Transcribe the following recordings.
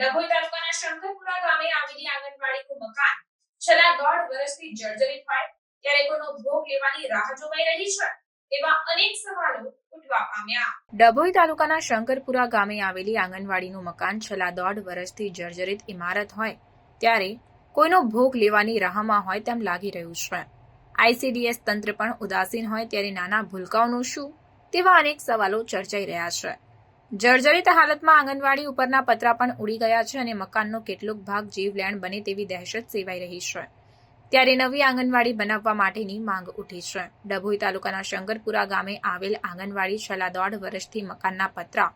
ડભોઈ તાલુકાના શંકરપુરા ગામે આવેલી આંગણવાડીનું મકાન છેલ્લા દોઢ વર્ષથી જર્જરિત હોય ત્યારે કોઈનો ભોગ લેવાની રાહ જોવાઈ રહી છે ડભોઈ તાલુકાના શંકરપુરા ગામે આવેલી આંગણવાડીનું મકાન છેલ્લા દોઢ વર્ષથી જર્જરિત ઇમારત હોય ત્યારે કોઈનો ભોગ લેવાની રાહમાં હોય તેમ લાગી રહ્યું છે. આઈસીડીએસ તંત્ર પણ ઉદાસીન હોય ત્યારે નાના ભૂલકાઓનું શું તેવા અનેક સવાલો ચર્ચાઈ રહ્યા છે. જર્જરિત હાલતમાં આંગણવાડી ઉપરના પતરા પણ ઉડી ગયા છે અને મકાનનો કેટલોક ભાગ જીવલેણ બને તેવી દહેશત સેવાઈ રહી છે. ત્યારે નવી આંગણવાડી બનાવવા માટેની માંગ ઉઠી છે. ડભોઈ તાલુકાના શંકરપુરા ગામે આવેલ આંગણવાડી છેલ્લા દોઢ વર્ષથી મકાનના પતરા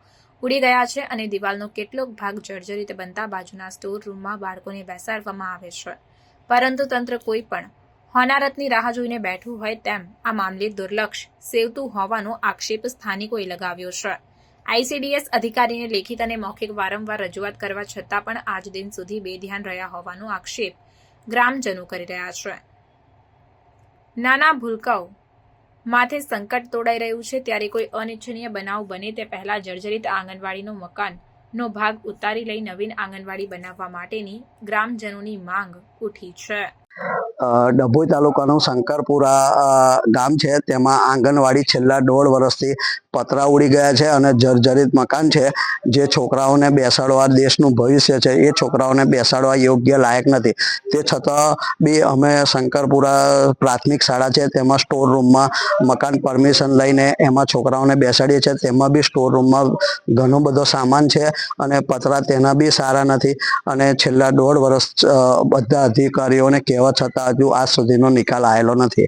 ઉડી ગયા છે અને દિવાલનો કેટલોક ભાગ જર્જરિત બનતા બાજુના સ્ટોર રૂમમાં બાળકોને બેસાડવામાં આવે છે. પરંતુ તંત્ર કોઈ પણ હોનારતની રાહ જોઈને બેઠું હોય તેમ આ મામલે દુર્લક્ષ સેવતું હોવાનો આક્ષેપ સ્થાનિકોએ લગાવ્યો છે. આઈસીડીએસ અધિકારીને લેખિત અને મૌખિક વારંવાર રજૂઆત કરવા છતાં પણ આજ દિન સુધી બેધ્યાન રહ્યા હોવાનો આક્ષેપ ગ્રામજનો કરી રહ્યા છે. નાના ભૂલકાઓ માથે સંકટ તોડાઈ રહ્યું છે ત્યારે કોઈ અનિચ્છનીય બનાવ બને તે પહેલા જર્જરિત આંગણવાડીનો મકાનનો ભાગ ઉતારી લઈ નવીન આંગણવાડી બનાવવા માટેની ગ્રામજનોની માંગ ઉઠી છે. ડભોઈ તાલુકાનું શંકરપુરા ગામ છે. તેમાં આંગણવાડી છેલ્લા દોઢ વર્ષથી પતરા ઉડી ગયા છે અને જર્જરિત મકાન છે. જે છોકરાઓને બેસાડવા દેશનું ભવિષ્ય છે, એ છોકરાઓને બેસાડવા યોગ્ય લાયક નથી. તે છતાં બી અમે શંકરપુરા પ્રાથમિક શાળા છે, તેમાં સ્ટોર રૂમમાં મકાન પરમિશન લઈને એમાં છોકરાઓને બેસાડીએ છીએ. તેમાં બી સ્ટોર રૂમમાં ઘણો બધો સામાન છે અને પતરા તેના બી સારા નથી. અને છેલ્લા દોઢ વર્ષ બધા અધિકારીઓને કહેવા છતાં હજુ આજ સુધીનો નિકાલ આવેલો નથી.